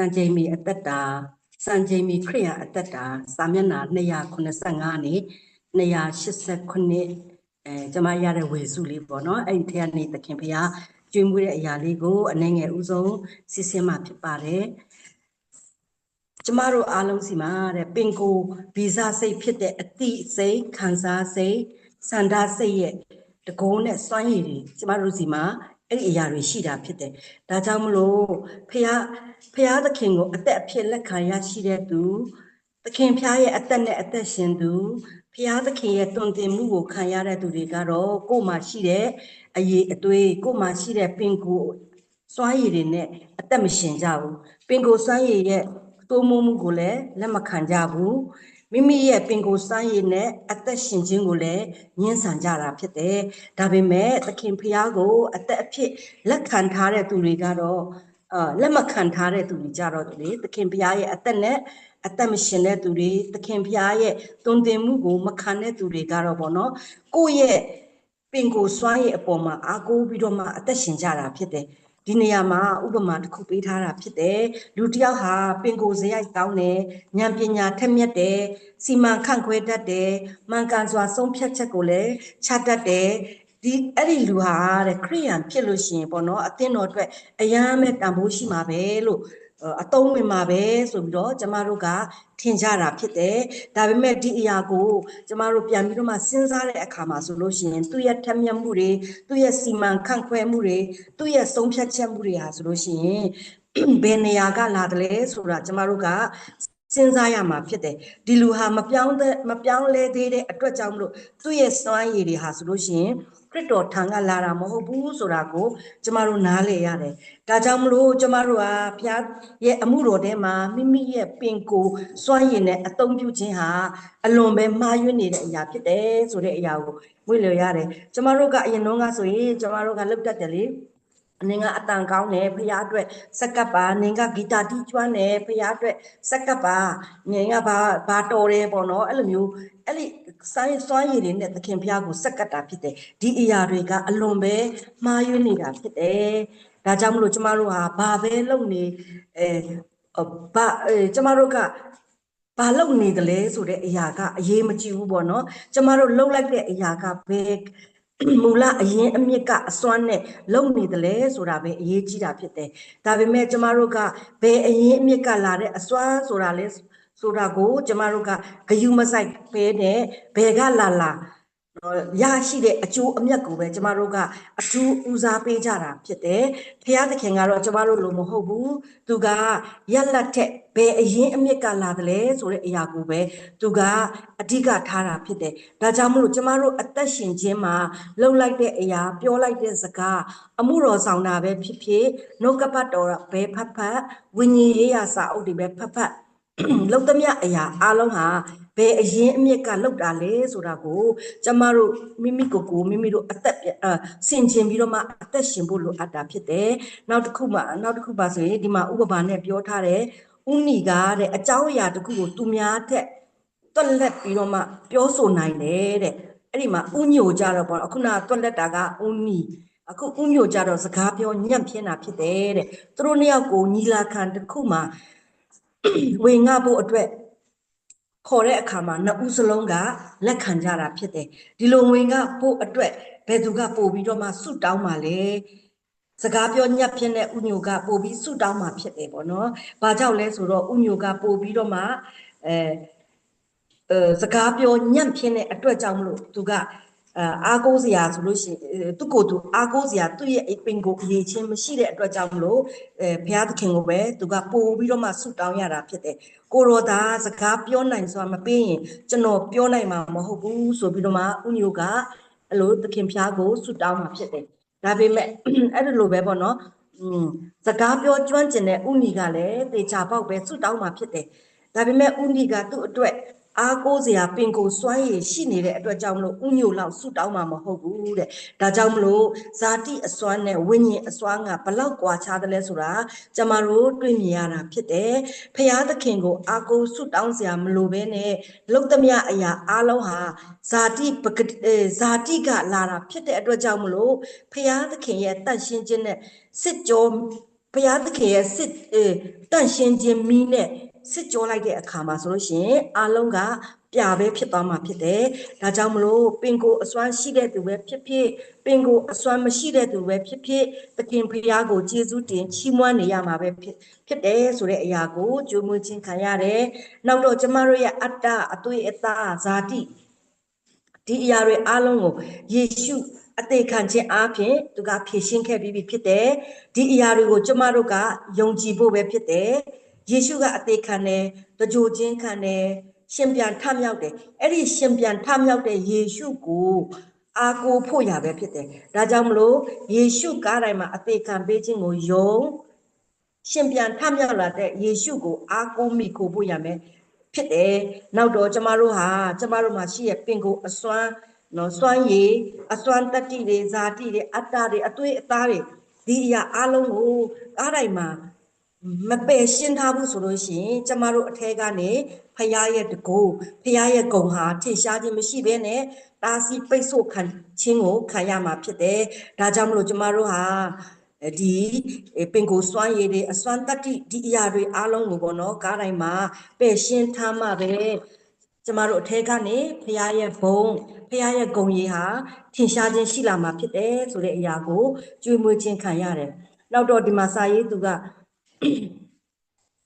စံချိန်မီအသက်တာစံချိန်မီခရိယာအသက်တာစာမျက်နှာ285နဲ့289အဲကျွန်မရတဲ့ဝေစုလေးပေါ့နော်အဲ့ဒီထဲကနေသခင်ဖျားကျွေးမွေးတဲ့အရာလေးကိုအနေငယ်ဥဆုံးစစ်စင်မှဖြစ်ပါတယ်ကျမတို့အားလုံးစီမှာတဲ့ပင်ကိုဗီဇစိတ်ဖြစ်တဲ့အတိစိတ်ခံစားစိတ်စန္ဒစိတ်ရဲ့တကုံးနဲ့စွမ်းရည်တွေကျမတို့စီမှာ အဲ့ဒီအရာတွေရှိတာဖြစ်တယ်။ဒါကြောင့်မလို့ဖះဖះသခင်ကိုအသက်အဖြစ်လက်ခံရရှိတဲ့သူသခင်ဖះရဲ့အသက်နဲ့အသက်ရှင်သူဖះသခင်ရဲ့တွင်တင်မှုကိုခံရတဲ့သူတွေကတော့ကိုယ်မှာရှိတဲ့အရေးအသွေးကိုယ်မှာရှိတဲ့ပင်ကိုစွမ်းရည်တွေနဲ့အသက်မရှင်ကြဘူး။ပင်ကိုစွမ်းရည်ရဲ့တိုးမိုးမှုကိုလည်းလက်မခံကြဘူး။ မိမိရဲ့ပင်ကိုယ်စမ်းရည်နဲ့အသက်ရှင်ခြင်းကိုလည်းညှင်းဆန်ကြတာဖြစ်တယ်။ဒါပေမဲ့သခင်ဖျားကို အသက်အဖြစ်လက်ခံထားတဲ့သူတွေကတော့အာလက်မခံထားတဲ့သူတွေကြတော့လေသခင်ဖျားရဲ့အသက်နဲ့အသက်မရှင်တဲ့သူတွေသခင်ဖျားရဲ့တုန်တင်မှုကိုမခံတဲ့သူတွေကတော့ဗောနော်ကိုယ့်ရဲ့ပင်ကိုယ်စွမ်းရည်အပေါ်မှာအားကိုးပြီးတော့မှအသက်ရှင်ကြတာဖြစ်တယ်။ ဒီနေရာမှာဥပမာတစ်ခုပေးထားတာဖြစ်တယ်လူတစ်ယောက်ဟာပင်ကိုယ်စရိုက်ကောင်းတယ်ဉာဏ်ပညာထက်မြက်တယ်စီမံခန့်ခွဲတတ်တယ်မှန်ကန်စွာဆုံးဖြတ်ချက်ကိုလည်းချတတ်တယ်ဒီအဲ့ဒီလူဟာတဲ့ခရိယန်ဖြစ်လို့ရှိရင်ပေါ့နော်အသင်းတော်အတွက်အယမ်းမဲ့တန်ဖိုးရှိမှာပဲလို့ အတုံးဝင်မှာပဲဆိုပြီးတော့ကျမတို့ကထင်ကြတာဖြစ်တယ်ဒါပေမဲ့ဒီအရာကိုကျမတို့ပြန်ပြီးတော့မှစဉ်းစားတဲ့အခါမှာဆိုလို့ရှိရင်သူ့ရဲ့ထက်မြက်မှုတွေသူ့ရဲ့စီမံခန့်ခွဲမှုတွေသူ့ရဲ့ဆုံးဖြတ်ချက်မှုတွေဟာဆိုလို့ရှိရင်ဘယ်နေရာကလာတယ်လဲဆိုတာကျမတို့ကစဉ်းစားရမှာဖြစ်တယ်ဒီလူဟာမပြောင်းတဲ့မပြောင်းလဲသေးတဲ့အတွက်ကြောင့်မလို့သူ့ရဲ့စွမ်းရည်တွေဟာဆိုလို့ရှိရင်ခ ရစ်တော်ထံကလာတာမဟုတ်ဘူးဆိုတာကိုကျမတို့နားလည်ရတယ်။ဒါကြောင့်မလို့ကျမတို့ဟာဘုရားရဲ့အမှုတော်ထဲမှာမိမိရဲ့ပင်ကိုစွန့်ရင်နဲ့အသုံးပြုခြင်းဟာအလွန်ပဲမှားယွင်းနေတဲ့အရာဖြစ်တယ်ဆိုတဲ့အရာကိုဝေ့လျော်ရတယ်။ကျမတို့ကအရင်တော့ကဆိုရင်ကျမတို့ကလောက်တတ်တယ်လေ။နင်ကအတန်ကောင်းတယ်ဖရားအတွက်စက်ကပ်ပါနင်ကဂီတာတီးကျွမ်းတယ်ဖရားအတွက်စက်ကပ်ပါနင်ကဘာဘာတော်တယ်ပေါ့နော်အဲ့လိုမျိုးအဲ့ဒီ စိုင်းစွမ်းရည်တွေနဲ့သခင်ဖရားကိုစက်ကပ်တာဖြစ်တယ်ဒီအရာတွေကအလွန်ပဲမှားယွင်းနေတာဖြစ်တယ်ဒါကြောင့်မလို့ကျမတို့ဟာဘာပဲလုပ်နေအဲဘာကျမတို့ကဘာလုပ်နေတယ်လဲဆိုတဲ့အရာကအရေးမကြီးဘူးပေါ့နော်ကျမတို့လှုပ်လိုက်တဲ့အရာကဘယ်မူလအရင်အမြစ်ကအစွမ်းနဲ့လုံနေတယ်လေဆိုတာပဲအရေးကြီးတာဖြစ်တယ်။ဒါပေမဲ့ကျမတို့ကဘယ်အရင်အမြစ်ကလာတဲ့အစွမ်းဆိုတာလဲ ဆိုတာကိုကျမတို့ကဂယုမဆိုင်ဖဲနဲ့ဘယ်ကလာလာရရှိတဲ့အကျိုးအမြတ်ကိုပဲကျမတို့ကအထူးဦးစားပေးကြတာဖြစ်တယ်။ဖះသခင်ကတော့ကျမတို့လိုမဟုတ်ဘူး။သူကရက်လက်ထက်ဘယ်အရင်အမြစ်ကလာတယ်လဲဆိုတဲ့အရာကိုပဲသူကအဓိကထားတာဖြစ်တယ်။ဒါကြောင့်မလို့ကျမတို့အသက်ရှင်ခြင်းမှာလှုပ်လိုက်တဲ့အရာပြောလိုက်တဲ့စကားအမှုတော်ဆောင်တာပဲဖြစ်ဖြစ်နှုတ်ကပတ်တော်ပဲဖတ်ဖတ်ဝိညာဉ်ရေးရာစာအုပ်တွေပဲဖတ်ဖတ် လောက်သမျှအရာအလုံးဟာဘယ်အရင်အမြစ်ကလောက်တာလဲဆိုတာကိုကျမတို့မိမိကိုယ်ကိုမိမိတို့အသက်ဆင်ခြင်ပြီးတော့မှအသက်ရှင်ဖို့လိုအပ်တာဖြစ်တယ်။နောက်တစ်ခုမှနောက်တစ်ခုပါဆိုရင်ဒီမှာဥပမာနဲ့ပြောထားတဲ့ဥနီကတဲ့အကြောင်းအရာတစ်ခုကိုသူများထက်တွက်လက်ပြီးတော့မှပြောဆိုနိုင်တယ်တဲ့။အဲ့ဒီမှာဥညိုကြတော့ပေါ့အခုနတွက်လက်တာကဥနီအခုဥညိုကြတော့စကားပြောညံ့ပြင်းတာဖြစ်တယ်တဲ့။သူတို့နှစ်ယောက်ကိုညီလာခံတစ်ခုမှာ ဝေငှဖို့အတွက်ခေါ်တဲ့အခါမှာနှစ်ဦးစလုံးကလက်ခံကြတာဖြစ်တယ်ဒီလိုဝင်ကဖို့အတွက်ဘယ်သူကပို့ပြီးတော့မှဆုတောင်းပါလဲစကားပြောညက်ဖြစ်တဲ့ဥညိုကပို့ပြီးဆုတောင်းမှာဖြစ်တယ်ပေါ့နော်။ဘာကြောင့်လဲဆိုတော့ဥညိုကပို့ပြီးတော့မှအဲအဲစကားပြောညံ့ဖြစ်တဲ့အတွက်ကြောင့်မလို့သူက အားကိုးစရာဆိုလို့ရှိရင်သူ့ကိုယ်သူအားကိုးစရာသူ့ရဲ့ပင်ကိုအရေးချင်းမရှိတဲ့အတွက်ကြောင့်မလို့အဲဘုရားသခင်ကိုပဲသူကပို့ပြီးတော့မှဆုတောင်းရတာဖြစ်တယ်ကိုရောသာစကားပြောနိုင်စွာမပေးရင်ကျွန်တော်ပြောနိုင်မှာမဟုတ်ဘူးဆိုပြီးတော့မှဥညိုကအလိုသခင်ဖျားကိုဆုတောင်းမှာဖြစ်တယ်ဒါပေမဲ့အဲ့ဒါလိုပဲပေါ့နော်อืมစကားပြောကျွမ်းကျင်တဲ့ဥနီကလည်းတေချာပေါက်ပဲဆုတောင်းမှာဖြစ်တယ်ဒါပေမဲ့ဥနီကသူ့အတွက်အားကိုးစရာပင်ကိုစွမ်းရည်ရှိနေတဲ့အတွက်ကြောင့်မလို့ဥညိုလောက်ဆူတောင်းမှာမဟုတ်ဘူးတဲ့ဒါကြောင့်မလို့ဇာတိအစွမ်းနဲ့ဝိညာဉ်အစွမ်းကဘလောက်ကွာခြားတယ်လဲဆိုတာကျမတို့တွေ့မြင်ရတာဖြစ်တယ်ဖရာသခင်ကိုအားကိုးဆူတောင်းစရာမလိုဘဲနဲ့လုံသမျှအရာအားလုံးဟာဇာတိဇာတိကလာတာဖြစ်တဲ့အတွက်ကြောင့်မလို့ဖရာသခင်ရဲ့တန့်ရှင်းခြင်းနဲ့စစ်ကြောဘုရားသခင်ရဲ့စစ်အဲတန့်ရှင်းခြင်းမီးနဲ့ စစ်ကြောလိုက်တဲ့အခါမှာဆိုလို့ရှိရင်အလုံးကပြပဲဖြစ်သွားမှာဖြစ်တယ်။ဒါကြောင့်မလို့ပင်ကိုအစွမ်းရှိတဲ့သူပဲဖြစ်ဖြစ်ပင်ကိုအစွမ်းမရှိတဲ့သူပဲဖြစ်ဖြစ်သခင်ဖျားကိုကျေးဇူးတင်ချီးမွမ်းနေရမှာပဲဖြစ်ဖြစ်တယ်ဆိုတဲ့အရာကိုကြိုးမွေးခြင်းခံရတယ်။နောက်တော့ကျမတို့ရဲ့အတ္တအသွေးအသားဇာတိဒီအရာတွေအားလုံးကိုယေရှုအသေးခံခြင်းအားဖြင့်သူကဖြည့်ရှင်းခဲ့ပြီးပြီဖြစ်တယ်ဒီအရာတွေကိုကျမတို့ကယုံကြည်ဖို့ပဲဖြစ်တယ် ယေရှုကအသေးခံတယ်တကြိုခြင်းခံတယ်ရှင်ပြန်ထမြောက်တယ်အဲ့ဒီရှင်ပြန်ထမြောက်တဲ့ယေရှုကိုအာကိုဖို့ရပဲဖြစ်တယ်ဒါကြောင့်မလို့ယေရှုကားတိုင်းမှာအသေးခံပေးခြင်းကိုယုံရှင်ပြန်ထမြောက်လာတဲ့ယေရှုကိုအာကိုမိကိုဖို့ရမယ်ဖြစ်တယ်နောက်တော့ကျမတို့ဟာကျမတို့မှာရှိရဲ့ပင်ကိုအစွမ်းနော်စွမ်းရည်အစွမ်းတတ္တိတွေဇာတိတွေအတ္တတွေအသွေးအသားတွေဒီအရာအလုံးကိုအားတိုင်းမှာ မပယ်ရှင်းထားဘူးဆိုလို့ရှိရင်ကျမတို့အထက်ကနေဖရာရဲ့တကူဖရာရဲ့ဂုံဟာထင်ရှားခြင်းမရှိဘဲနဲ့တာစီပိတ်ဆို့ခံခြင်းကိုခံရမှာဖြစ်တယ်ဒါကြောင့်မလို့ကျမတို့ဟာဒီပင်ကိုစွမ်းရည်တွေအစွမ်းတတ္တိဒီအရာတွေအားလုံးကိုပေါ့နော်ကားတိုင်းမှာပယ်ရှင်းထားမှပဲကျမတို့အထက်ကနေဖရာရဲ့ဘုံဖရာရဲ့ဂုံရည်ဟာထင်ရှားခြင်းရှိလာမှာဖြစ်တယ်ဆိုတဲ့အရာကိုကြွေးမွေးခြင်းခံရတယ်နောက်တော့ဒီမှာစာရေးသူက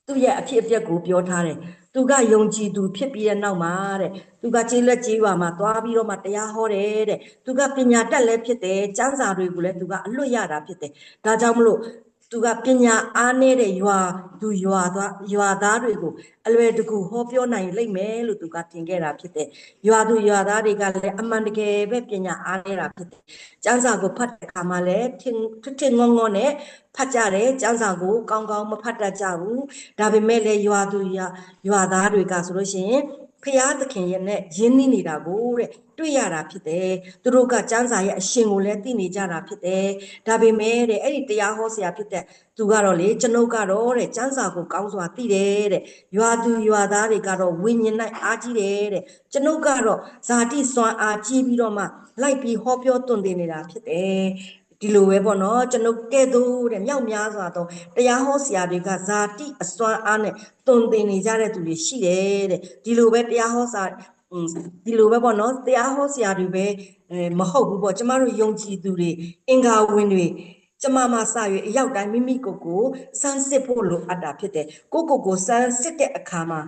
သူ့ရဲ့အဖြစ်အပျက်ကိုပြောထားတယ်သူကယုံကြည်သူဖြစ်ပြီးတဲ့နောက်မှာတဲ့သူကကျေးလက်ကျေးရွာမှာသွားပြီးတော့မှတရားဟောတယ်တဲ့သူကပညာတတ်လည်းဖြစ်တယ်စံစာတွေကိုလည်းသူကအလွတ်ရတာဖြစ်တယ်ဒါကြောင့်မလို့ သူကပညာအားနည်းတဲ့ရွာသူရွာသားရွာသားတွေကိုအလွယ်တကူဟောပြောနိုင်လိမ့်မယ်လို့သူကတင်ခဲ့တာဖြစ်တယ်။ရွာသူရွာသားတွေကလည်းအမှန်တကယ်ပဲပညာအားနည်းတာဖြစ်တယ်။ကျမ်းစာကိုဖတ်တဲ့အခါမှာလည်းထင်ထင်ငုံငုံနဲ့ဖတ်ကြတယ်။ကျမ်းစာကိုကောင်းကောင်းမဖတ်တတ်ကြဘူး။ဒါပေမဲ့လည်းရွာသူရွာရွာသားတွေကဆိုလို့ရှိရင် ဖရာသခင်ရဲ့နဲ့ယင်းနှီးနေတာကိုတဲ့တွေ့ရတာဖြစ်တယ်သူတို့ကစံစာရဲ့အရှင်ကိုလည်းသိနေကြတာဖြစ်တယ်ဒါပေမဲ့တဲ့အဲ့ဒီတရားဟောဆရာဖြစ်တဲ့သူကတော့လေကျွန်ုပ်ကတော့တဲ့စံစာကိုကောင်းစွာသိတယ်တဲ့ရွာသူရွာသားတွေကတော့ဝိညာဉ်၌အားကြီးတယ်တဲ့ကျွန်ုပ်ကတော့ဇာတိစွမ်းအားကြီးပြီးတော့မှလိုက်ပြီးဟောပြောတွင်တင်နေတာဖြစ်တယ် ဒီလိုပဲပေါ့နော်ကျွန်ုပ်ကဲ့သို့တဲ့မြောက်များစွာသောတရားဟောဆရာတွေကဇာတိအစွမ်းအားနဲ့တုံသင်နေကြတဲ့သူတွေရှိတယ်တဲ့ဒီလိုပဲတရားဟောစာဒီလိုပဲပေါ့နော်တရားဟောဆရာတွေပဲမဟုတ်ဘူးပေါ့ကျမတို့ယုံကြည်သူတွေအင်္ဂါဝင်တွေကျမမစရွေအရောက်တိုင်းမိမိကိုယ်ကိုစမ်းစစ်ဖို့လိုအပ်တာဖြစ်တယ်ကိုကိုကိုစမ်းစစ်တဲ့အခါမှာ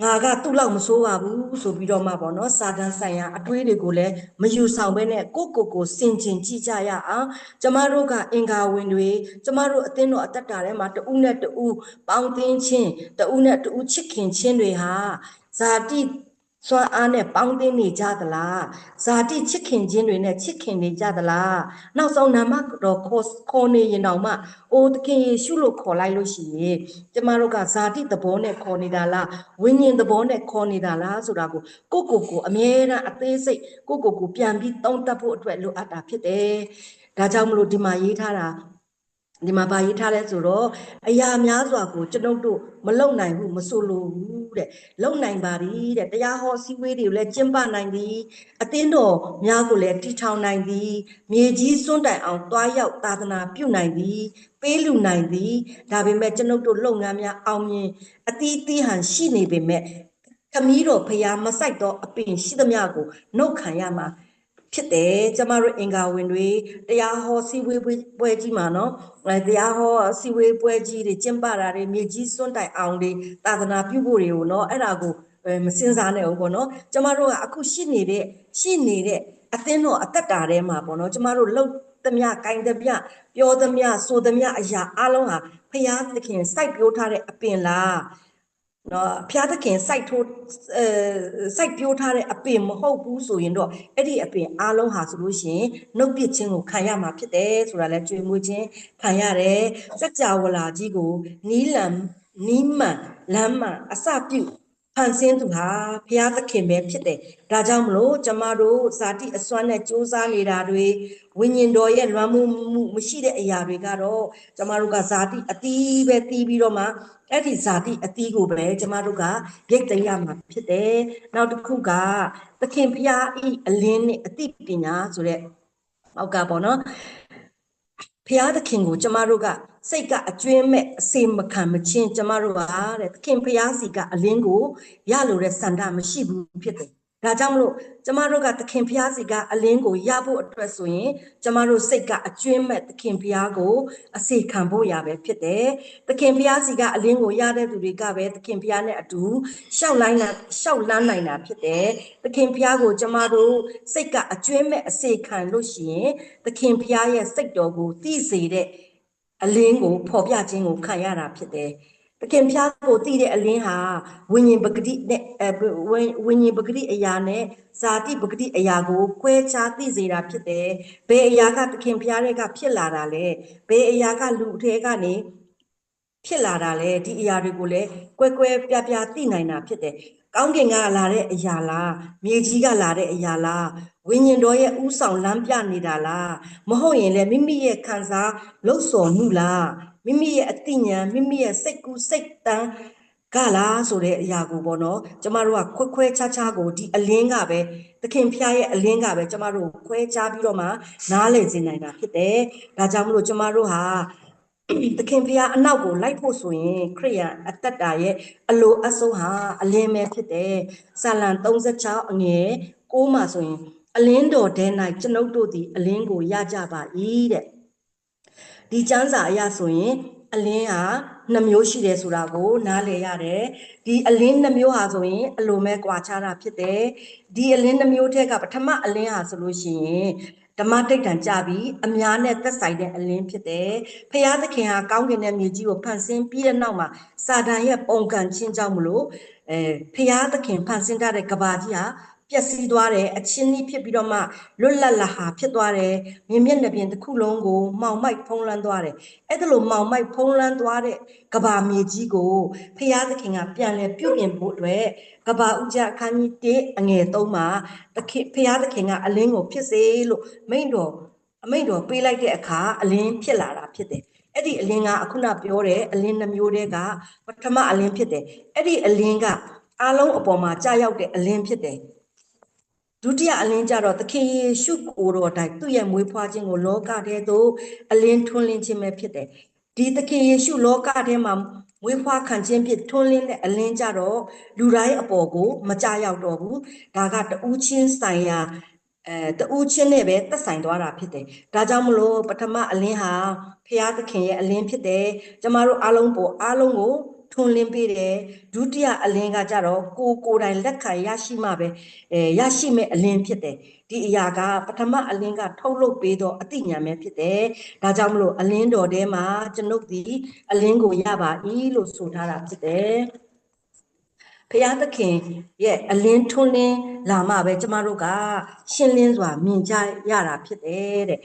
ငါကသူ့လောက်မစိုးပါဘူးဆိုပြီးတော့မှပေါ့နော်စာတန်းဆိုင်ရာအတွေးတွေကိုလည်းမယူဆောင်ဘဲနဲ့ကိုကိုကိုစင်ကျင်ကြည့်ကြရအောင်ကျမတို့ကအင်္ဂါဝင်တွေကျမတို့အသင်းတော်အသက်တာထဲမှာတဦးနဲ့တဦးပေါင်းသင်းခြင်းတဦးနဲ့တဦးချစ်ခင်ခြင်းတွေဟာဇာတိ စွမ်းအားနဲ့ပေါင်းသင်းနေကြသလားဇာတိချစ်ခင်ခြင်းတွေနဲ့ချစ်ခင်နေကြသလားနောက်ဆုံးနာမတော်ခေါ်ခေါ်နေရင်တောင်မှအိုးသခင်ယေရှုလို့ခေါ်လိုက်လို့ရှိရင်ကျမတို့ကဇာတိသဘောနဲ့ခေါ်နေတာလားဝိညာဉ်သဘောနဲ့ခေါ်နေတာလားဆိုတာကိုကိုကိုကိုအမြဲတမ်းအသေးစိတ်ကိုကိုကိုပြန်ပြီးသုံးသပ်ဖို့အတွက်လိုအပ်တာဖြစ်တယ်ဒါကြောင့်မလို့ဒီမှာရေးထားတာ ဒီမှာဗာရေးထားလဲဆိုတော့အရာများစွာကိုကျွန်ုပ်တို့မလုံနိုင်ဘူးမဆိုလိုဘူးတဲ့လုံနိုင်ပါသည်တဲ့တရားဟောစည်းဝေးတွေကိုလည်းကျင့်ပနိုင်သည်အသင်းတော်များကိုလည်းတည်ထောင်နိုင်သည်မြေကြီးစွန့်တိုင်အောင်တွားရောက်သာသနာပြုနိုင်သည်ပေးလူနိုင်သည်ဒါပေမဲ့ကျွန်ုပ်တို့လုပ်ငန်းများအောင်မြင်အတီးတီးဟန်ရှိနေပေမဲ့ခမည်းတော်ဖျားမဆိုင်တော့အပင်ရှိသမျှကိုနှုတ်ခံရမှာ ဖြစ်တယ်ကျမတို့အင်္ဂါဝင်တွေတရားဟောစီဝေးပွဲကြီးမှာနော်အဲတရားဟောစီဝေးပွဲကြီးတွေကျင့်ပတာတွေမြေကြီးစွန့်တိုင်အောင်တွေသာသနာပြုဖို့တွေကိုနော်အဲ့ဒါကိုမစင်စားနဲ့ဘူးပေါ့နော်ကျမတို့ကအခုရှိနေတဲ့ရှိနေတဲ့အသင်းတော်အသက်တာထဲမှာပေါ့နော်ကျမတို့လှုပ်သမျှ၊ကိုင်သမျှပြောသမျှဆိုသမျှအရာအလုံးဟာဖျားသခင်စိုက်ပျိုးထားတဲ့အပင်လား နော်ဖျားသခင်စိုက်ထိုးအဲစိုက်ပြိုးထားတဲ့အပင်မဟုတ်ဘူးဆိုရင်တော့အဲ့ဒီအပင်အားလုံးဟာဆိုလို့ရှိရင်နှုတ်ပစ်ခြင်းကိုခံရမှာဖြစ်တယ်ဆိုတာလဲကြွေမွေးခြင်းခံရတယ်စัจ java လာကြီးကိုနီးလံနီးမှန်လမ်းမှန်အစပြု ဖန်ဆင်းသူဟာဘုရားသခင်ပဲဖြစ်တယ်။ဒါကြောင့်မလို့ကျမတို့ဇာတိအစွမ်းနဲ့စူးစမ်းနေတာတွေဝိညာဉ်တော်ရဲ့လွမ်းမှုမှုမရှိတဲ့အရာတွေကတော့ကျမတို့ကဇာတိအသီးပဲတီးပြီးတော့မှအဲ့ဒီဇာတိအသီးကိုပဲကျမတို့ကရိတ်သိမ်းရမှာဖြစ်တယ်။နောက်တစ်ခုကသခင်ဘုရားဤအလင်းနဲ့အသိပညာဆိုတဲ့အောက်ကပေါ့နော် ဖျားသခင်ကိုကျမတို့ကစိတ်ကအကျွင်းမဲ့အစေမခံမချင်းကျမတို့ပါတဲ့သခင်ဖျားစီကအလင်းကိုရလို့တဲ့စန္ဒမရှိဘူးဖြစ်တယ် ဒါကြောင့်မလို့ကျမတို့ကသခင်ဖျားစီကအလင်းကိုရဖို့အတွက်ဆိုရင်ကျမတို့စိတ်ကအကျွင်းမဲ့သခင်ဖျားကိုအစေခံဖို့ရပဲဖြစ်တယ်။သခင်ဖျားစီကအလင်းကိုရတဲ့သူတွေကပဲသခင်ဖျားနဲ့အတူရှောက်လိုင်းတာရှောက်လန်းနိုင်တာဖြစ်တယ်။သခင်ဖျားကိုကျမတို့စိတ်ကအကျွင်းမဲ့အစေခံလို့ရှိရင်သခင်ဖျားရဲ့စိတ်တော်ကိုသိစေတဲ့အလင်းကိုဖော်ပြခြင်းကိုခံရတာဖြစ်တယ်။ တခင်ဖျားကိုတည်တဲ့အလင်းဟာဝိညာဉ်ပဂတိနဲ့အဲဝိဝိညာဉ်ပဂတိအရာနဲ့ဇာတိပဂတိအရာကိုကွဲခြားသိစေတာဖြစ်တယ်။ဘယ်အရာကတခင်ဖျားတွေကဖြစ်လာတာလဲ။ဘယ်အရာကလူအထဲကနေဖြစ်လာတာလဲဒီအရာတွေကိုလည်းကွဲကွဲပြားပြားသိနိုင်တာဖြစ်တယ်။ကောင်းကင်ကလာတဲ့အရာလားမြေကြီးကလာတဲ့အရာလားဝိညာဉ်တော်ရဲ့ဥဆောင်လမ်းပြနေတာလားမဟုတ်ရင်လည်းမိမိရဲ့ခံစားလှုပ်ဆော်မှုလား မိမိရဲ့အသိဉာဏ်မိမိရဲ့စိတ်ကူးစိတ်တန်းကလားဆိုတဲ့အရာကိုပေါ့နော်ကျမတို့ကခွဲခွဲခြားခြားကိုဒီအလင်းကပဲသခင်ဖျားရဲ့အလင်းကပဲကျမတို့ခွဲခြားပြီးတော့မှနားလည်စေနိုင်တာဖြစ်တယ်ဒါကြောင့်မလို့ကျမတို့ဟာသခင်ဖျားအနောက်ကိုလိုက်ဖို့ဆိုရင်ခရိယန်အသက်တာရဲ့အလိုအဆုံးဟာအလင်းပဲဖြစ်တယ်ဆာလံ36အငယ်6မှာဆိုရင်အလင်းတော်တဲ၌ကျွန်ုပ်တို့သည်အလင်းကိုရကြပါ၏တဲ့ ဒီကျမ်းစာအရဆိုရင်အလင်းဟာနှမျိုးရှိတယ်ဆိုတာကို နားလည်ရတယ်ဒီအလင်းနှမျိုးဟာဆိုရင်အလိုမဲ့ကွာခြားတာဖြစ်တယ်ဒီအလင်းနှမျိုးထက်ကပထမအလင်းဟာဆိုလို့ရှိရင်ဓမ္မတိတ်တန်ကြပြီးအများနဲ့သက်ဆိုင်တဲ့အလင်းဖြစ်တယ်ဖရာသခင်ဟာကောင်းကင်တဲ့မြေကြီးကိုဖန်ဆင်းပြီးတဲ့နောက်မှာစာတန်ရဲ့ပုံကံချင်းကြောင့်မလို့အဲဖရာသခင်ဖန်ဆင်းထားတဲ့ကဘာကြီးဟာ ပျက်စီးသွားတယ်အချင်းကြီးဖြစ်ပြီးတော့မှလွတ်လပ်လာဟာဖြစ်သွားတယ်မြင်မျက်နှာပြင်တစ်ခုလုံးကိုမှောင်မိုက်ဖုံးလွှမ်းသွားတယ်အဲ့ဒါလိုမှောင်မိုက်ဖုံးလွှမ်းသွားတဲ့ကဘာမြေကြီးကိုဖရာသခင်ကပြန်လဲပြုပြင်ဖို့အတွက်ကဘာဥကြအခန်းကြီး1အငယ်3မှာသခင်ဖရာသခင်ကအလင်းကိုဖြစ်စေလို့မိန့်တော်အမိန့်တော်ပေးလိုက်တဲ့အခါအလင်းဖြစ်လာတာဖြစ်တယ်အဲ့ဒီအလင်းကအခုနပြောတဲ့အလင်းနှမျိုးတည်းကပထမအလင်းဖြစ်တယ်အဲ့ဒီအလင်းကအလုံးအပေါ်မှာကြာရောက်တဲ့အလင်းဖြစ်တယ် ဒုတိယအလင်းကြတော့သခင်ယေရှုကိုယ်တော်တိုင်သူ့ရဲ့မွေးဖွားခြင်းကိုလောကထဲသို့အလင်းထွန်းလင်းခြင်းပဲဖြစ်တယ်ဒီသခင်ယေရှုလောကထဲမှာမွေးဖွားခံခြင်းဖြစ်ထွန်းလင်းတဲ့အလင်းကြတော့လူတိုင်းအပေါ်ကိုမကြရောက်တော့ဘူးဒါကတူးချင်းဆိုင်ရာအဲတူးချင်းနဲ့ပဲသက်ဆိုင်သွားတာဖြစ်တယ်ဒါကြောင့်မလို့ပထမအလင်းဟာဖရာသခင်ရဲ့အလင်းဖြစ်တယ်ကျမတို့အားလုံးပေါ်အားလုံးကို ထွန်းလင်းပေးတယ်ဒုတိယအလင်းကကြတော့ကိုကိုယ်တိုင်လက်ခံရရှိမှပဲအဲရရှိမဲ့အလင်းဖြစ်တယ်ဒီအရာကပထမအလင်းကထုတ်လုပ်ပေးတော့အတိညာပဲဖြစ်တယ်ဒါကြောင့်မလို့အလင်းတော်ထဲမှာကျွန်ုပ်ဒီအလင်းကိုရပါ၏လို့ဆိုထားတာဖြစ်တယ် ဖရာသခင်ရဲ့အလင်းထွန်းလင်းလာမှပဲကျမတို့ကရှင်းလင်းစွာမြင်ကြရတာဖြစ်တယ်တဲ့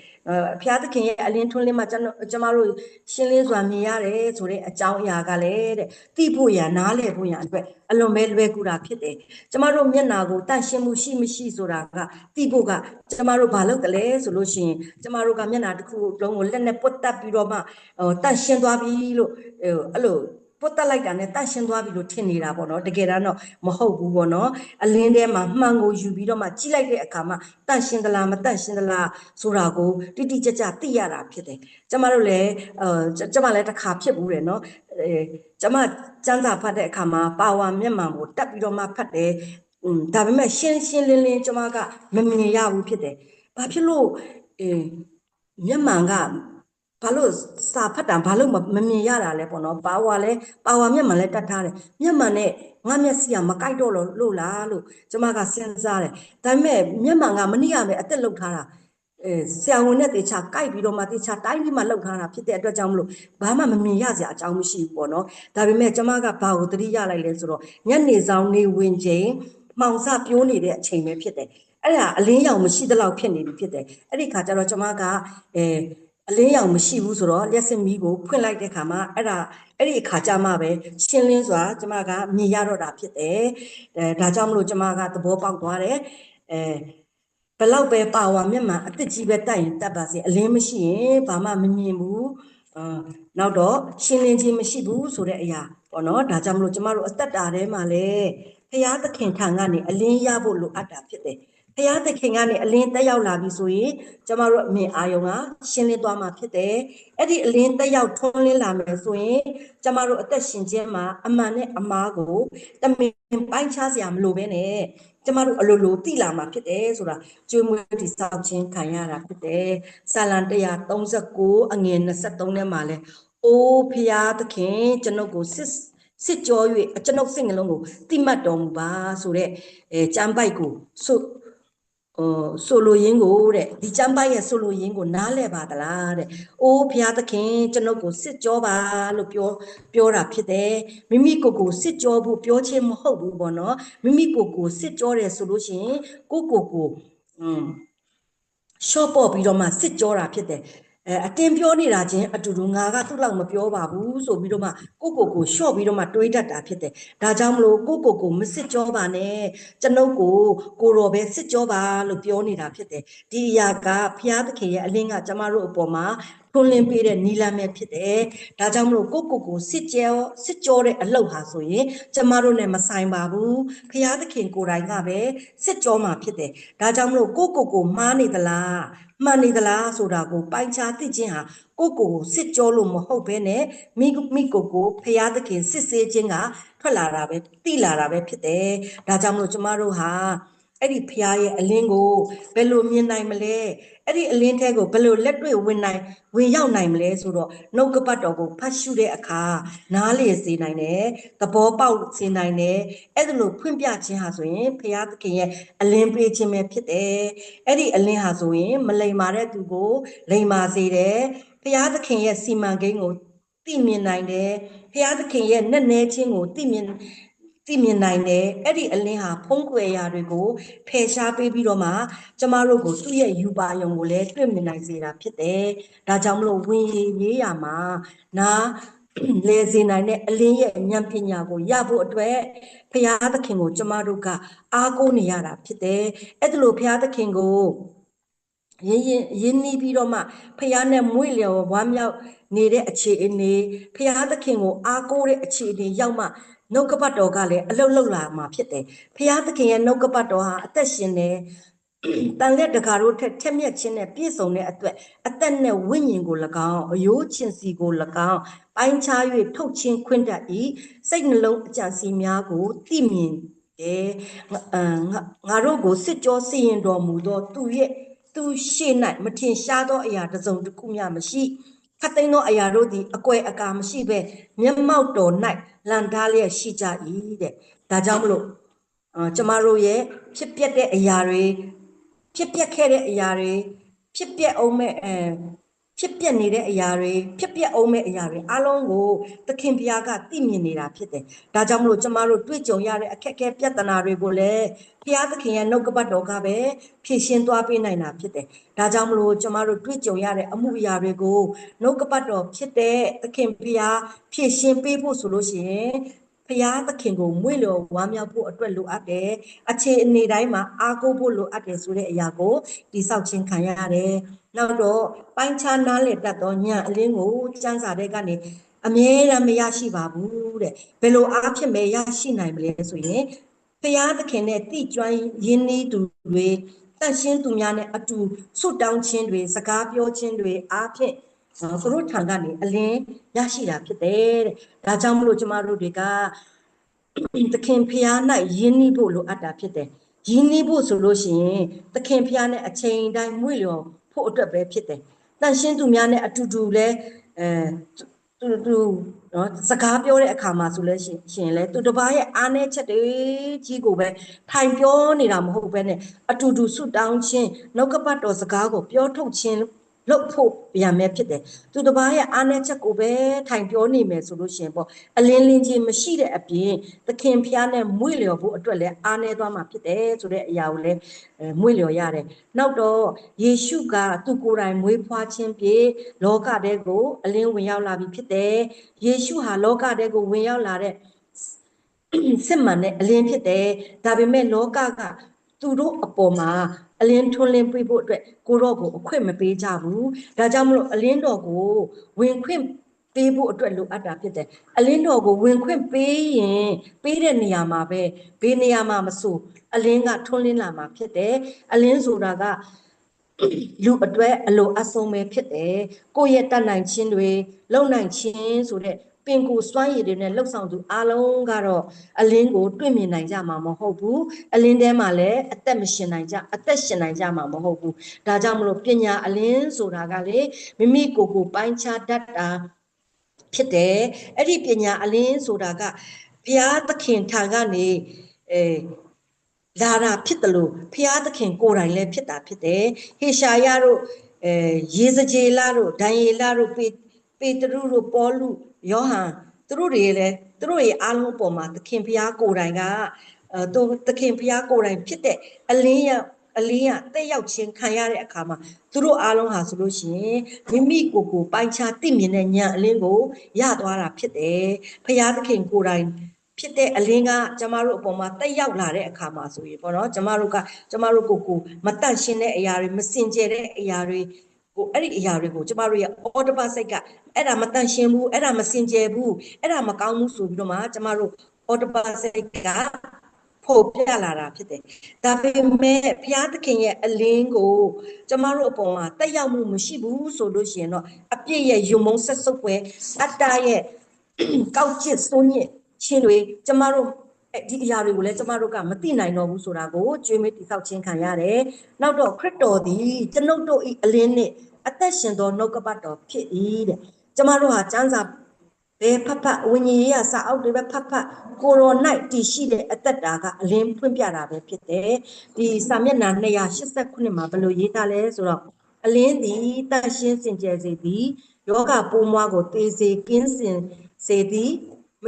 ဖရာသခင်ရဲ့အလင်းထွန်းလင်းမှကျွန်တော်ကျမတို့ရှင်းလင်းစွာမြင်ရတယ်ဆိုတဲ့အကြောင်းအရာကလည်းတဲ့သိဖို့ရနားလည်ဖို့ရအတွက်အလွန်ပဲလွယ်ကူတာဖြစ်တယ်ကျမတို့မျက်နာကိုတန့်ရှင်းမှုရှိမရှိဆိုတာကသိဖို့ကကျမတို့ဘာလုပ်ကြလဲဆိုလို့ရှိရင်ကျမတို့ကမျက်နာတစ်ခုလုံးကိုလက်နဲ့ပုတ်တက်ပြီးတော့မှဟိုတန့်ရှင်းသွားပြီလို့အဲ့လို ပုတ်တက်လိုက်တာနဲ့တန့်ရှင်းသွားပြီလို့ထင်နေတာပေါ့နော်တကယ်တော့မဟုတ်ဘူးပေါ့နော်အလင်းထဲမှာမှန်ကိုယူပြီးတော့မှကြည့်လိုက်တဲ့အခါမှာတန့်ရှင်းသလားမတန့်ရှင်းသလားဆိုတာကိုတိတိကျကျသိရတာဖြစ်တယ်ကျမတို့လည်းအဲကျမလည်းတစ်ခါဖြစ်ဘူးတယ်နော်အဲကျမစမ်းစာဖတ်တဲ့အခါမှာပါဝါမျက်မှန်ကိုတက်ပြီးတော့မှဖတ်တယ်อืมဒါပေမဲ့ရှင်းရှင်းလင်းလင်းကျမကမမြင်ရဘူးဖြစ်တယ်ဘာဖြစ်လို့အဲမျက်မှန်က ဘာလို့စာဖတ်တာဘာလို့မမြင်ရတာလဲပေါ့နော်ပါဝါလဲပါဝါမျက်မှန်လဲတတ်ထားတယ်မျက်မှန်နဲ့ငါမျက်စိကမကိုက်တော့လို့လားလို့ကျမကစဉ်းစားတယ်ဒါပေမဲ့မျက်မှန်ကမနည်းရမယ်အသက်လောက်ထားတာအဲဆရာဝန်နဲ့တေချာကိုက်ပြီးတော့မှတေချာတိုင်းပြီးမှလောက်ထားတာဖြစ်တဲ့အတွက်ကြောင့်မလို့ဘာမှမမြင်ရစရာအကြောင်းမရှိဘူးပေါ့နော်ဒါပေမဲ့ကျမကဘာကိုသတိရလိုက်လဲဆိုတော့ညနေဆောင်နေဝင်ချိန်မှောင်စပြိုးနေတဲ့အချိန်ပဲဖြစ်တယ်အဲ့ဒါအလင်းရောင်မရှိသလောက်ဖြစ်နေပြီဖြစ်တယ်အဲ့ဒီခါကျတော့ကျမကအဲ အလင်းရောင်မရှိဘူးဆိုတော့လျှက်စစ်မီးကိုဖွင့်လိုက်တဲ့ခါမှာအဲ့ဒါအဲ့ဒီအခါကျမှပဲရှင်းလင်းစွာကျမကမြင်ရတော့တာဖြစ်တယ်အဲဒါကြောင့်မလို့ကျမကသဘောပေါက်သွားတယ်အဲဘလောက်ပဲပါဝါမျက်မှန်အစ်စ်ကြီးပဲတိုက်ရင်တတ်ပါစေအလင်းမရှိရင်ဘာမှမမြင်ဘူးအာနောက်တော့ရှင်းလင်းခြင်းမရှိဘူးဆိုတဲ့အရာပေါ့နော်ဒါကြောင့်မလို့ကျမတို့အသက်တာထဲမှာလည်းဖရာသခင်ထံကနေအလင်းရဖို့လိုအပ်တာဖြစ်တယ် ဘုရားသခင်ကနေအလင်းတက်ရောက်လာပြီဆိုရင်ကျမတို့အမြင်အာရုံကရှင်းလင်းသွားမှာဖြစ်တယ်အဲ့ဒီအလင်းတက်ရောက်ထွန်းလင်းလာမယ်ဆိုရင်ကျမတို့အသက်ရှင်ခြင်းမှာအမှန်နဲ့အမှားကိုတမင်ပိုင်းခြားစရာမလိုဘဲနဲ့ကျမတို့အလိုလိုသိလာမှာဖြစ်တယ်ဆိုတာကျွေးမွေးတိဆောက်ခြင်းခံရတာဖြစ်တယ်။စာလံ139အငယ်23ထဲမှာလဲအိုးဖျားသခင်ကျွန်ုပ်ကိုစစ်စစ်ကြော၍ကျွန်ုပ်စိတ်နှလုံးကိုတိမှတ်တော်မူပါဆိုတဲ့အဲကျမ်းပိုက်ကိုဆို ဟိုဆိုလိုရင်းကိုတဲ့ဒီကျမ်းပိုက်ရဲ့ဆိုလိုရင်းကိုနားလဲပါသလားတဲ့။အိုးဖျားသခင်ကျွန်ုပ်ကိုစစ်ကြောပါလို့ပြောပြောတာဖြစ်တယ်။မိမိကိုယ်ကိုစစ်ကြောဖို့ပြောခြင်းမဟုတ်ဘူးပေါ့နော်။မိမိကိုယ်ကိုစစ်ကြောတယ်ဆိုလို့ရှိရင်ကိုယ့်ကိုယ်ကိုอืมရှော့ပေါ့ပြီးတော့မှစစ်ကြောတာဖြစ်တယ် အဲအတင်းပြောနေတာချင်းအတူတူငါကသူ့လောက်မပြောပါဘူးဆိုပြီးတော့မှကိုကိုကိုရှော့ပြီးတော့မှတွေးတတ်တာဖြစ်တယ်ဒါကြောင့်မလို့ကိုကိုကိုမစစ်ကြောပါနဲ့ကျွန်ုပ်ကိုကိုတော်ပဲစစ်ကြောပါလို့ပြောနေတာဖြစ်တယ်ဒီအရာကဘုရားသခင်ရဲ့အလင်းကကျမတို့အပေါ်မှာထွန်းလင်းပေးတဲ့နီလာမဲ့ဖြစ်တယ်ဒါကြောင့်မလို့ကိုကိုကိုစစ်ကြောစစ်ကြောတဲ့အလုပ်ဟာဆိုရင်ကျမတို့နဲ့မဆိုင်ပါဘူးဘုရားသခင်ကိုယ်တိုင်ကပဲစစ်ကြောမှာဖြစ်တယ်ဒါကြောင့်မလို့ကိုကိုကိုမှားနေသလား မှန်နေသလားဆိုတာကိုပိုင်းခြားသိခြင်းဟာကိုကိုကိုစစ်ကြောလို့မဟုတ်ဘဲနဲ့မိမိကိုကိုဖရာသခင်စစ်ဆေးခြင်းကထွက်လာတာပဲတိလာတာပဲဖြစ်တယ်။ဒါကြောင့်မလို့ကျမတို့ဟာ အဲ့ဒီဖရာရဲ့အလင်းကိုဘယ်လိုမြင်နိုင်မလဲအဲ့ဒီအလင်းထဲကိုဘယ်လိုလက်တွေ့ဝင်နိုင်ဝင်ရောက်နိုင်မလဲဆိုတော့နှုတ်ကပတ်တော်ကိုဖတ်ရှုတဲ့အခါနားလေစေနိုင်တယ်သဘောပေါက်စေနိုင်တယ်အဲ့ဒါလိုဖွင့်ပြခြင်းဟာဆိုရင်ဖရာသခင်ရဲ့အလင်းပေးခြင်းပဲဖြစ်တယ်အဲ့ဒီအလင်းဟာဆိုရင်မလိမ္မာတဲ့သူကိုလိမ္မာစေတယ်ဖရာသခင်ရဲ့စီမံကိန်းကိုသိမြင်နိုင်တယ်ဖရာသခင်ရဲ့နဲ့နဲခြင်းကိုသိမြင် သိမြင်နိုင်တယ်အဲ့ဒီအလင်းဟာဖုံးကွယ်ရာတွေကိုဖယ်ရှားပေးပြီးတော့မှကျမတို့ကိုသူ့ရဲ့ယူပါယုံကိုလည်းတွေ့မြင်နိုင်စေတာဖြစ်တယ်ဒါကြောင့်မလို့ဝင်ရည်ရေးရမှာနာလေစေနိုင်တဲ့အလင်းရဲ့ဉာဏ်ပညာကိုရဖို့အတွက်ဘုရားသခင်ကို ကျမတို့ကအားကိုးနေရတာဖြစ်တယ်အဲ့ဒါလို့ဘုရားသခင်ကိုရင်းရင်ရင်းနှီးပြီးတော့မှဖះနဲ့မွေ့လျော်ဝမ်းမြောက်နေတဲ့အခြေအနေဖះသခင်ကိုအားကိုးတဲ့အခြေအနေရောက်မှ နှုတ်ကပတ်တော်ကလည်းအလုတ်လုတ်လာမှာဖြစ်တယ်ဖះသခင်ရဲ့နှုတ်ကပတ်တော်ဟာအသက်ရှင်တယ်တန်လက်တကာတို့ထက်ထက်မြက်ခြင်းနဲ့ပြည့်စုံတဲ့အတွက်အသက်နဲ့ဝိညာဉ်ကို၎င်းအယိုးချင်းစီကို၎င်းပိုင်းခြား၍ထုတ်ချင်းခွင့်တတ်၏စိတ်နှလုံးအကြံစီများကိုသိမြင်တယ်ငါတို့ကိုစစ်ကြောစီရင်တော်မူသောသူရဲ့သူရှေ့၌မထင်ရှားသောအရာတစ်စုံတစ်ခုမျှမရှိခတ်သိမ်းသောအရာတို့သည်အကွယ်အကာမရှိဘဲမျက်မှောက်တော်၌ လန်ထားလျက်ရှိကြ၏တဲ့ဒါကြောင့်မလို့အာကျမတို့ရဲ့ဖြစ်ပျက်တဲ့အရာတွေဖြစ်ပျက်ခဲ့တဲ့အရာတွေဖြစ်ပျက်အောင်မဲ့အဲ ဖြစ်ပျက်နေတဲ့အရာတွေဖြစ်ပျက်အောင်မဲ့အရာတွေအလုံးကိုသခင်ဘုရားကသိမြင်နေတာဖြစ်တယ်။ဒါကြောင့်မလို့ကျမတို့တွေ့ကြုံရတဲ့အခက်အခဲပြဿနာတွေကိုလည်းဘုရားသခင်ရဲ့နှုတ်ကပတ်တော်ကပဲဖြည့်ရှင်းသွားပေးနိုင်တာဖြစ်တယ်။ဒါကြောင့်မလို့ကျမတို့တွေ့ကြုံရတဲ့အမှုအရာတွေကိုနှုတ်ကပတ်တော်ဖြစ်တဲ့သခင်ဘုရားဖြည့်ရှင်းပေးဖို့ဆိုလို့ရှိရင်ဖရာသခင်ကိုမွေ့လျော်ဝမ်းမြောက်ဖို့အတွက်လိုအပ်တယ်အခြေအနေတိုင်းမှာအားကိုးဖို့လိုအပ်တယ်ဆိုတဲ့အရာကိုတိဆောက်ခြင်းခံရတယ် နောက်တော့ပိုင်းခြားနားလည်တတ်သောညံအလင်းကိုစံစာတဲ့ကနေအမြဲတမ်းမရရှိပါဘူးတဲ့ဘယ်လိုအားဖြင့်ပဲရရှိနိုင်မလဲဆိုရင်ဖရာသခင်နဲ့တိကျွမ်းရင်းနှီးသူတွေတန့်ရှင်းသူများနဲ့အတူဆွတောင်းခြင်းတွေစကားပြောခြင်းတွေအားဖြင့်သူတို့ထံကနေအလင်းရရှိတာဖြစ်တယ်တဲ့ဒါကြောင့်မလို့ကျမတို့တွေကသခင်ဖျား၌ယဉ်နှီးဖို့လိုအပ်တာဖြစ်တယ်ယဉ်နှီးဖို့ဆိုလို့ရှိရင်သခင်ဖျားနဲ့အချိန်တိုင်းမွေ့လျော် ဖို့အတွက်ပဲဖြစ်တယ်တန်ရှင်းသူများနဲ့အတူတူလဲအဲသူသူနော်စကားပြောတဲ့အခါမှာဆိုလဲရှင်လဲသူတပားရဲ့အားနည်းချက်တွေကြီးကိုပဲထိုင်ပြောနေတာမဟုတ်ဘဲနဲ့အတူတူဆွတောင်းခြင်းနှုတ်ကပတ်တော်စကားကိုပြောထုတ်ခြင်း လုပ်ဖို့ရမယ်ဖြစ်တယ်သူတစ်ပါးရဲ့အားနည်းချက်ကိုပဲထိုင်ပြောနေမယ်ဆိုလို့ရှိရင်ပေါ့အလင်းလင်းချင်းမရှိတဲ့အပြင်သခင်ဖျားနဲ့မွေ့လျော်ဖို့အတွက်လည်းအားနည်းသွားမှာဖြစ်တယ်ဆိုတဲ့အရာကိုလည်းမွေ့လျော်ရတယ်နောက်တော့ယေရှုကသူကိုယ်တိုင်မွေးဖွားခြင်းဖြင့်လောကတဲကိုအလင်းဝင်ရောက်လာပြီဖြစ်တယ်ယေရှုဟာလောကတဲကိုဝင်ရောက်လာတဲ့စစ်မှန်တဲ့အလင်းဖြစ်တယ်ဒါပေမဲ့လောကက သူတို့အပေါ်မှာအလင်းထွန်းလင်းပြဖို့အတွက်ကိုတော့ကိုအခွင့်မပေးကြဘူးဒါကြောင့်မလို့အလင်းတော်ကိုဝင်ခွင့်ပေးဖို့အတွက်လိုအပ်တာဖြစ်တယ်အလင်းတော်ကိုဝင်ခွင့်ပေးရင်ပေးတဲ့နေရာမှာပဲဘေးနေရာမှာမဆိုအလင်းကထွန်းလင်းလာမှာဖြစ်တယ်အလင်းဆိုတာကလူအတွက်အလိုအဆုံးပဲဖြစ်တယ်ကိုယ့်ရဲ့တတ်နိုင်ခြင်းတွေလုံနိုင်ခြင်းဆိုတဲ့ ပင်ကိုယ်စွမ်းရည်တွေနဲ့လှုပ်ဆောင်သူအလုံးကတော့အလင်းကိုတွေ့မြင်နိုင်ကြမှာမဟုတ်ဘူးအလင်းထဲမှာလည်းအသက်မရှင်နိုင်ကြအသက်ရှင်နိုင်ကြမှာမဟုတ်ဘူးဒါကြောင့်မလို့ပညာအလင်းဆိုတာကလေမိမိကိုယ်ကိုပိုင်းခြားတတ်တာဖြစ်တယ်အဲ့ဒီပညာအလင်းဆိုတာကဘုရားသခင်ထံကနေအဲလာတာဖြစ်တယ်လို့ဘုရားသခင်ကိုယ်တိုင်လည်းဖြစ်တာဖြစ်တယ်ဟေရှာယတို့အဲရေစကြည်လာတို့ဒံယေလတို့ပေပေတရုတို့ပေါလု ယောဟန်သူတို့တွေလည်းသူတို့ရဲ့အားလုံးပေါ်မှာသခင်ဘုရားကိုယ်တိုင်ကအဲသူသခင်ဘုရားကိုယ်တိုင်ဖြစ်တဲ့အလင်းရအလင်းရတက်ရောက်ခြင်းခံရတဲ့အခါမှာသူတို့အားလုံးဟာဆိုလို့ရှိရင်မိမိကိုယ်ကိုပိုင်းခြားသိမြင်တဲ့ဉာဏ်အလင်းကိုရသွားတာဖြစ်တယ်ဘုရားသခင်ကိုယ်တိုင်ဖြစ်တဲ့အလင်းကကျမတို့အပေါ်မှာတက်ရောက်လာတဲ့အခါမှာဆိုရင်ပေါ့နော်ကျမတို့ကကျမတို့ကိုယ်ကိုမတန့်ရှင်းတဲ့အရာတွေမစင်ကြယ်တဲ့အရာတွေ ကိုအဲ့ဒီအရာတွေကိုကျမတို့ရဲ့အော်တပါစိတ်ကအဲ့ဒါမတန့်ရှင်းဘူးအဲ့ဒါမစင်ကြယ်ဘူးအဲ့ဒါမကောင်းဘူးဆိုပြီးတော့မှကျမတို့အော်တပါစိတ်ကဖို့ပြလာတာဖြစ်တယ်။ဒါပေမဲ့ဘုရားသခင်ရဲ့အလင်းကိုကျမတို့အပေါ်မှာတက်ရောက်မှုမရှိဘူးဆိုလို့ရှိရင်တော့အပြည့်ရဲ့ယုံမုံဆက်စုပ်ပွဲအတ္တရဲ့ကောက်ကျစ်စိုးညစ်ချင်းတွေကျမတို့ ဒီအရာတွေကိုလည်းကျမတို့ကမသိနိုင်တော့ဘူးဆိုတာကိုကြွေးမေးတိဆောက်ခြင်းခံရတယ်။နောက်တော့ခရစ်တော်သည်ကျွန်ုပ်တို့၏အလင်းနှင့်အသက်ရှင်သောနှုတ်ကပတ်တော်ဖြစ်၏တဲ့။ကျမတို့ဟာစံစာဘယ်ဖတ်ဖတ်ဝိညာဉ်ရေးရစာအုပ်တွေပဲဖတ်ဖတ်ကိုရို၌တည်ရှိတဲ့အသက်တာကအလင်းဖွင့်ပြတာပဲဖြစ်တယ်။ဒီစာမျက်နှာ289မှာဘယ်လိုရေးထားလဲဆိုတော့အလင်းသည်တန်ရှင်းစင်ကြယ်စေသည်ယောဂပိုးမွားကိုသေစေကင်းစင်စေသည်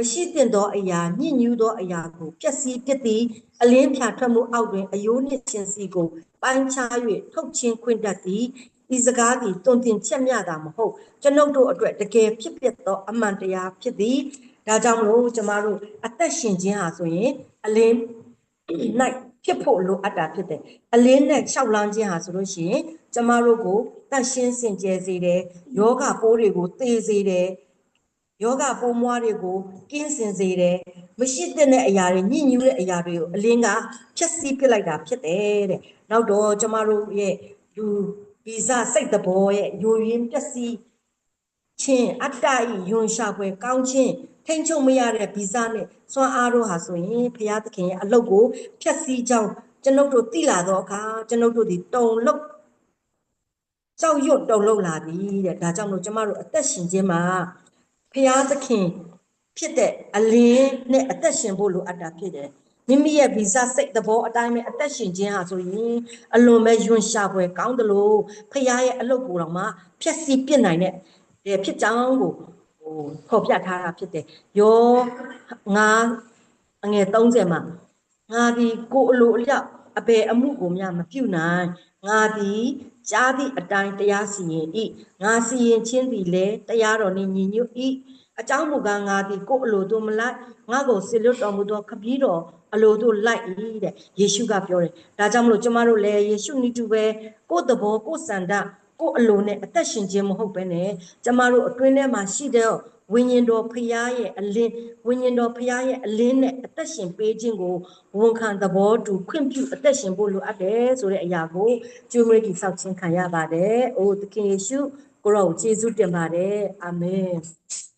မရှိသင့်သောအရာညှဉ်းညူးသောအရာကိုပျက်စီးဖြစ်သည်အလင်းဖြာထွက်မှုအောက်တွင်အယိုးနှင့်ခြင်းစီကိုပိုင်းခြား၍ထုတ်ချင်းခွင့်တတ်သည်ဤစကားသည်တွင်တင်ချက်မြတာမဟုတ်ကျွန်ုပ်တို့အတွက်တကယ်ဖြစ်ပျက်သောအမှန်တရားဖြစ်သည်ဒါကြောင့်မလို့ကျမတို့အသက်ရှင်ခြင်းဟာဆိုရင်အလင်း၌ဖြစ်ဖို့လိုအပ်တာဖြစ်တယ်အလင်းနဲ့လျှောက်လန်းခြင်းဟာဆိုလို့ရှိရင်ကျမတို့ကိုတန့်ရှင်းစင်ကြယ်စေတယ်ယောဂပိုးတွေကိုသေစေတယ် ယောဂပိုးမွားတွေကိုကင်းစင်စေတယ်မရှိတဲ့အရာတွေညှဉ်းညူးတဲ့အရာတွေကိုအလင်းကဖြည့်ဆည်းပစ်လိုက်တာဖြစ်တယ်တဲ့နောက်တော့ကျမတို့ရဲ့လူဗီဇစိတ်တဘောရဲ့ယိုရင်းပျက်စီးချင်းအတ္တဤယွန်ရှာပွဲကောင်းချင်းထိန်ချုပ်မရတဲ့ဗီဇနဲ့စွမ်းအားတို့ဟာဆိုရင်ဘုရားသခင်ရဲ့အလုပ်ကိုဖျက်ဆီးကြောင်းကျွန်ုပ်တို့သိလာတော့အခါကျွန်ုပ်တို့ဒီတုံလုံးကြောက်ရွံ့တုံလုံးလာသည်တဲ့ဒါကြောင့်မို့ကျမတို့အသက်ရှင်ခြင်းမှာ ဖျားသခင်ဖြစ်တဲ့အလင်းနဲ့အသက်ရှင်ဖို့လိုအပ်တာဖြစ်တယ်မိမိရဲ့ဗီဇစိတ်သဘောအတိုင်းပဲအသက်ရှင်ခြင်းဟာဆိုရင်အလွန်ပဲယွန်ရှာပွဲကောင်းတယ်လို့ဖျားရဲ့အလုပ်ကိုတော့မှဖြက်စီးပြစ်နိုင်တဲ့ဖြစ်ကြောင်းကိုဟိုဖော်ပြထားတာဖြစ်တယ်ယောငါအငယ်30မှာငါဒီကိုအလိုအလျောက်အဘယ်အမှုကိုများမပြုနိုင်ငါသည် ကြားသည့်အတိုင်းတရားစီရင်ဤငါစီရင်ခြင်းသည်လည်းတရားတော်နှင့်ညီညွတ်ဤအကြောင်းမူကားငါသည်ကိုယ်အလိုတို့မလိုက်ငါကိုဆစ်လွတ်တော်မူသောခပီးတော်အလိုတို့လိုက်ဤတဲ့ယေရှုကပြောတယ်ဒါကြောင့်မလို့ကျမတို့လည်းယေရှုနိတူပဲကိုယ်တဘောကိုယ်စန္ဒကိုယ်အလိုနဲ့အသက်ရှင်ခြင်းမဟုတ်ဘဲနဲ့ကျမတို့အတွင်းထဲမှာရှိတဲ့ ဝိညာဉ်တော်ဖရာရဲ့အလင်းဝိညာဉ်တော်ဖရာရဲ့အလင်းနဲ့အသက်ရှင်ပေးခြင်းကိုဝန်ခံသဘောတူခွင့်ပြုအသက်ရှင်ဖို့လိုအပ်တယ်ဆိုတဲ့အရာကိုကျွေးမွေးတည်ဆောက်ခြင်းခံရပါတယ်။အိုသခင်ယေရှုကိုရောကျေးဇူးတင်ပါတယ်။အာမင်။